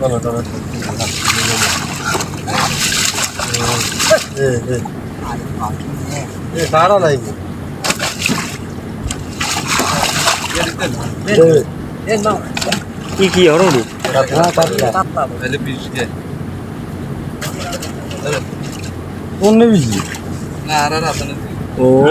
Tamam tamam. Eh eh. Eh sağra lan. Evet. En bak. İki yavru mu? Tatla tatla. Tatla. Öyle bir şey. Evet. Onun ne bilgi? Nah, ada datang. Oh,